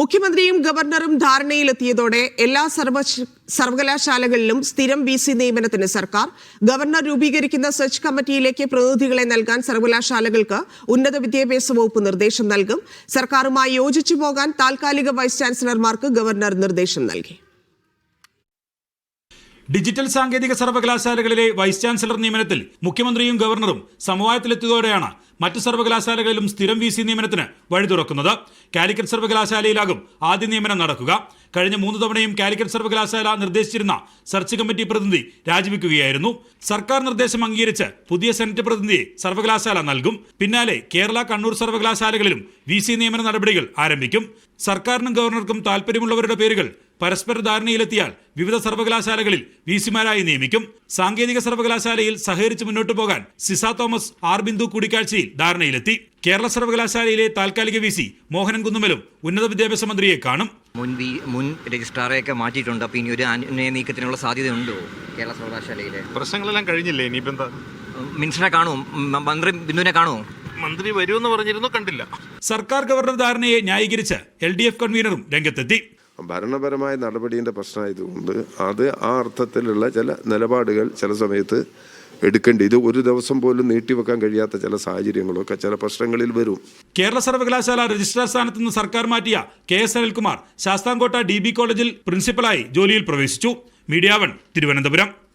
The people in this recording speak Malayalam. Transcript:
മുഖ്യമന്ത്രിയും ഗവർണറും ധാരണയിലെത്തിയതോടെ എല്ലാ സർവ സർവകലാശാലകളിലും സ്ഥിരം വി സി നിയമനത്തിന് സർക്കാർ ഗവർണർ രൂപീകരിക്കുന്ന സെർച്ച് കമ്മിറ്റിയിലേക്ക് പ്രതിനിധികളെ നൽകാൻ സർവകലാശാലകൾക്ക് ഉന്നത വിദ്യാഭ്യാസ വകുപ്പ് നിർദ്ദേശം നൽകും. സർക്കാരുമായി യോജിച്ചു പോകാൻ താൽക്കാലിക വൈസ് ചാൻസലർമാർക്ക് ഗവർണർ നിർദ്ദേശം നൽകി. ഡിജിറ്റൽ സാങ്കേതിക സർവകലാശാലകളിലെ വൈസ് ചാൻസലർ നിയമനത്തിൽ മുഖ്യമന്ത്രിയും ഗവർണറും സമവായത്തിലെത്തിയതോടെയാണ് മറ്റ് സർവകലാശാലകളിലും സ്ഥിരം വി സി നിയമനത്തിന് വഴി തുറക്കുന്നത്. കാലിക്കറ്റ് സർവകലാശാലയിലാകും ആദ്യ നിയമനം നടക്കുക. കഴിഞ്ഞ മൂന്ന് തവണയും കാലിക്കറ്റ് സർവകലാശാല നിർദ്ദേശിച്ചിരുന്ന സെർച്ച് കമ്മിറ്റി പ്രതിനിധി രാജിവെക്കുകയായിരുന്നു. സർക്കാർ നിർദ്ദേശം അംഗീകരിച്ച് പുതിയ സെനറ്റ് പ്രതിനിധിയെ സർവകലാശാല നൽകും. പിന്നാലെ കേരള കണ്ണൂർ സർവകലാശാലകളിലും വി സി നിയമന നടപടികൾ ആരംഭിക്കും. സർക്കാരിനും ഗവർണർക്കും താൽപ്പര്യമുള്ളവരുടെ പേരുകൾ പരസ്പര ധാരണയിലെത്തിയാൽ വിവിധ സർവകലാശാലകളിൽ വി സിമാരായി നിയമിക്കും. സാങ്കേതിക സർവകലാശാലയിൽ സഹകരിച്ച് മുന്നോട്ടു പോകാൻ സിസ തോമസ് ആർ ബിന്ദു കൂടിക്കാഴ്ചയിൽ ധാരണയിലെത്തി. കേരള സർവകലാശാലയിലെ താൽക്കാലിക വി സി മോഹനൻ കുന്നുമലും ഉന്നത വിദ്യാഭ്യാസ മന്ത്രിയെ കാണും. മുൻ വി മുൻ രജിസ്ട്രാറെയൊക്കെ മാറ്റിയിട്ടുണ്ട്. അപ്പോൾ ഇനി ഒരു അന്വയ നീക്കത്തിനുള്ള സാധ്യതയുണ്ടോ കേരള സർവകലാശാലയിലെ? പ്രശ്നങ്ങളെല്ലാം കഴിഞ്ഞില്ലേ? ഇനി മിൻസിനെ കാണുമോ? മന്ത്രി ബിന്ദുവിനെ കാണുമോ? മന്ത്രി വരുമെന്ന് പറഞ്ഞിരുന്നു കണ്ടില്ല. സർക്കാർ ഗവർണർ ധാരണയെ ന്യായീകരിച്ച് എൽ ഡി എഫ് കൺവീനറും രംഗത്തെത്തി. ഭരണപരമായ നടപടിന്റെ പ്രശ്നമായതുകൊണ്ട് അത് ആ അർത്ഥത്തിലുള്ള ചില നിലപാടുകൾ ചില സമയത്ത് എടുക്കേണ്ടി ഇത് ഒരു ദിവസം പോലും നീട്ടിവെക്കാൻ കഴിയാത്ത ചില സാഹചര്യങ്ങളൊക്കെ ചില പ്രശ്നങ്ങളിൽ വരും. കേരള സർവകലാശാല രജിസ്ട്രാർ സ്ഥാനത്ത് നിന്ന് സർക്കാർ മാറ്റിയ K S Anilkumar Sasthamkotta D B കോളേജിൽ പ്രിൻസിപ്പലായി ജോലിയിൽ പ്രവേശിച്ചു. Media One Thiruvananthapuram.